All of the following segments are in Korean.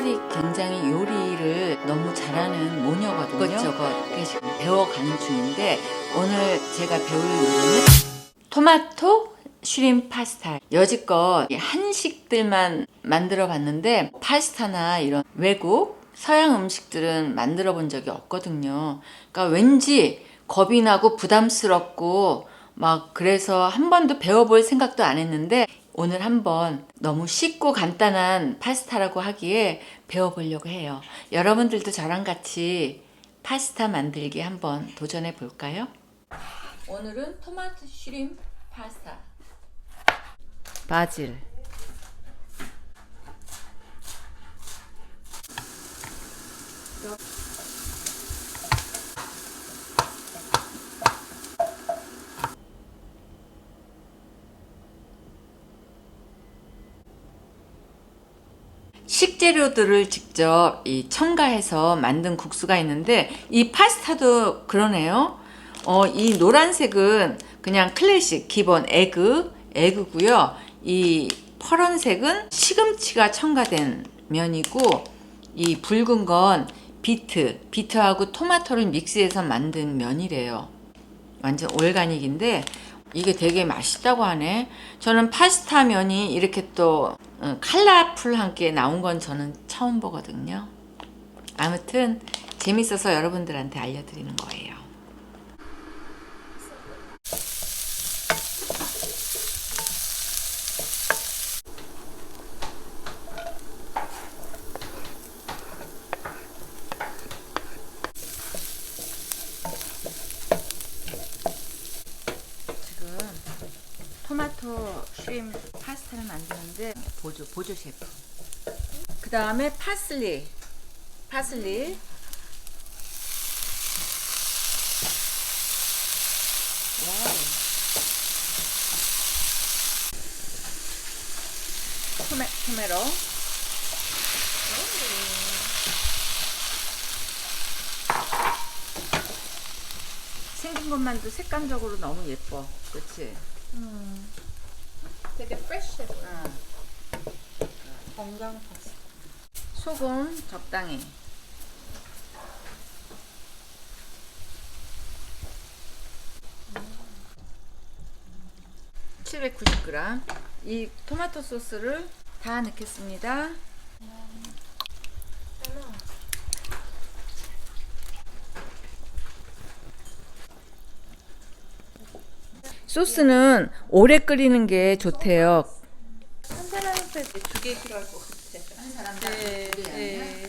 딸이 굉장히 요리를 너무 잘하는 모녀거든요. 이것저것 그래서 지금 배워가는 중인데 오늘 제가 배울 요리는 토마토 슈림 파스타. 여지껏 한식들만 만들어 봤는데 파스타나 이런 외국 서양 음식들은 만들어 본 적이 없거든요. 그러니까 왠지 겁이 나고 부담스럽고 막 그래서 한 번도 배워볼 생각도 안 했는데 오늘 한번 너무 쉽고 간단한 파스타라고 하기에 배워보려고 해요. 여러분들도 저랑 같이 파스타 만들기 한번 도전해 볼까요? 오늘은 토마토 슈림 파스타. 바질. 식재료들을 직접 이 첨가해서 만든 국수가 있는데 이 파스타도 그러네요. 어, 이 노란색은 그냥 클래식 기본 에그 에그고요. 이 파란색은 시금치가 첨가된 면이고 이 붉은 건 비트 비트하고 토마토를 믹스해서 만든 면이래요. 완전 올가닉인데 이게 되게 맛있다고 하네. 저는 파스타 면이 이렇게 또 어, 컬러풀한 게 나온 건 저는 처음 보거든요. 아무튼 재밌어서 여러분들한테 알려드리는 거예요. 지금 토마토 슈림 파스타를 만드는데 보조 보조 셰프. 그 다음에 파슬리, 파슬리. 토메 토메로. 생긴 것만도 색감적으로 너무 예뻐, 그렇 지? 되게 프레쉬해 보여. 건강 파스타. 소금 적당히. (790g) 이 토마토 소스를 다 넣겠습니다. 소스는 오래 끓이는 게 좋대요. 한 사람한테 두개 필요할 것 같아. 한 사람당 네? 네.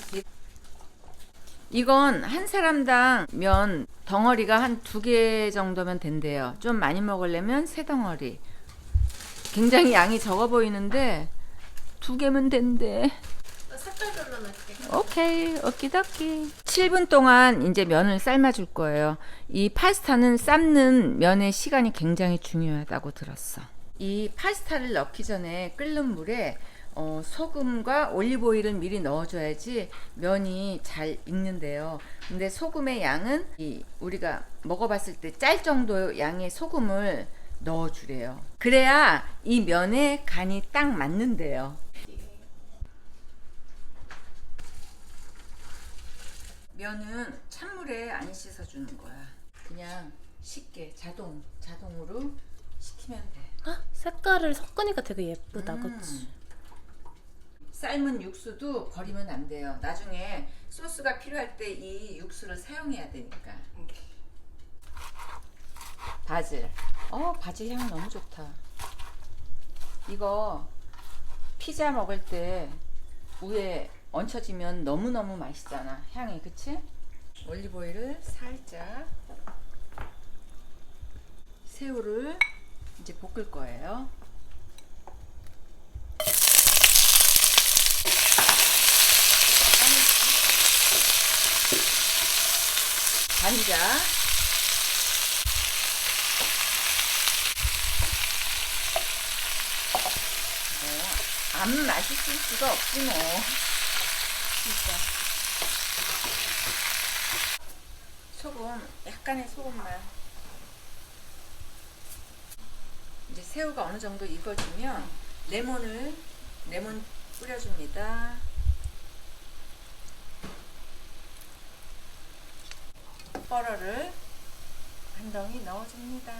이건 한 사람당 면 덩어리가 한 두 개 정도면 된대요. 좀 많이 먹으려면 세 덩어리. 굉장히 양이 적어 보이는데 두 개면 된대. 오케이, 오키도키. 7분 동안 이제 면을 삶아줄 거예요. 이 파스타는 삶는 면의 시간이 굉장히 중요하다고 들었어. 이 파스타를 넣기 전에 끓는 물에 어, 소금과 올리브오일을 미리 넣어줘야지 면이 잘 익는데요. 근데 소금의 양은 이 우리가 먹어봤을 때 짤 정도 양의 소금을 넣어주래요. 그래야 이 면에 간이 딱 맞는데요. 면은 찬물에 안 씻어주는 거야. 그냥 쉽게 자동 자동으로 식히면 돼. 아, 색깔을 섞으니까 되게 예쁘다, 음. 그치? 삶은 육수도 버리면 안 돼요. 나중에 소스가 필요할 때 이 육수를 사용해야 되니까. 바질. 어, 바질 향 너무 좋다. 이거 피자 먹을 때 위에 얹혀지면 너무너무 맛있잖아. 향이, 그치? 올리브오일을 살짝 새우를 이제 볶을 거예요. 간장 뭐, 안 맛있을 수가 없지 뭐 진짜. 소금, 약간의 소금만. 이제 새우가 어느 정도 익어지면 레몬을, 레몬 뿌려줍니다. 뻘어를 한 덩이 넣어줍니다.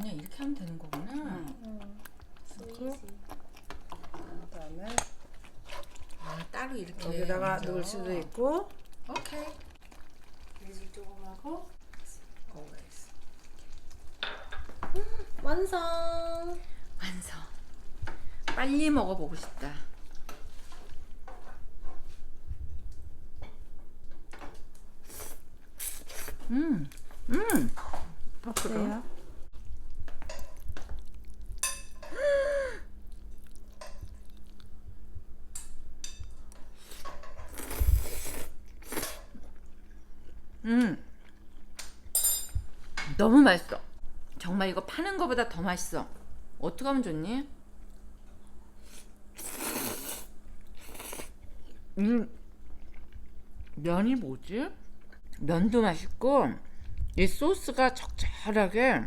그냥 이렇게 하면 되는 거구나. 응. 스위지. 그다음에 아, 따로 이렇게 여기다가. 넣을 수도 있고 오케이. 돼지 조금 하고 always. 완성. 완성. 빨리 먹어보고 싶다. 음, 음. 어때요? 음. 너무 맛있어. 정말 이거 파는 거보다 더 맛있어. 어떻게 하면 좋니? 음. 면이 뭐지? 면도 맛있고 이 소스가 적절하게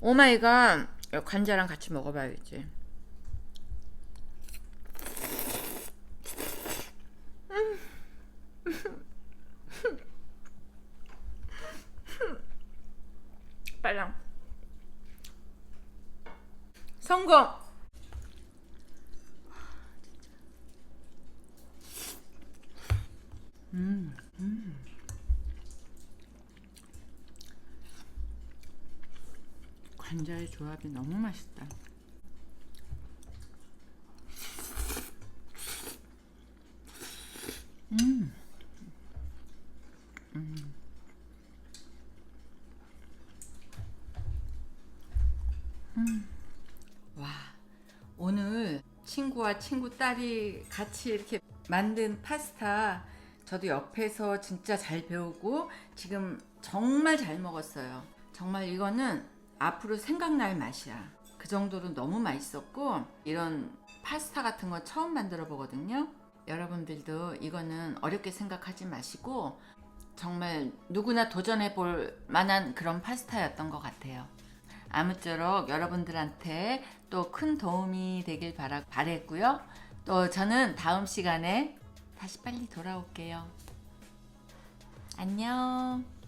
오마이갓 관자랑 같이 먹어봐야지. 빨랑. 성공. 음, 음. 관자의 조합이 너무 맛있다 음. 음. 와, 오늘 친구와 친구 딸이 같이 이렇게 만든 파스타 저도 옆에서 진짜 잘 배우고 지금 정말 잘 먹었어요. 정말 이거는 앞으로 생각날 맛이야. 그 정도로 너무 맛있었고 이런 파스타 같은 거 처음 만들어 보거든요. 여러분들도 이거는 어렵게 생각하지 마시고 정말 누구나 도전해 볼 만한 그런 파스타였던 것 같아요. 아무쪼록 여러분들한테 또 큰 도움이 되길 바라, 바랬고요. 또 저는 다음 시간에 다시 빨리 돌아올게요. 안녕.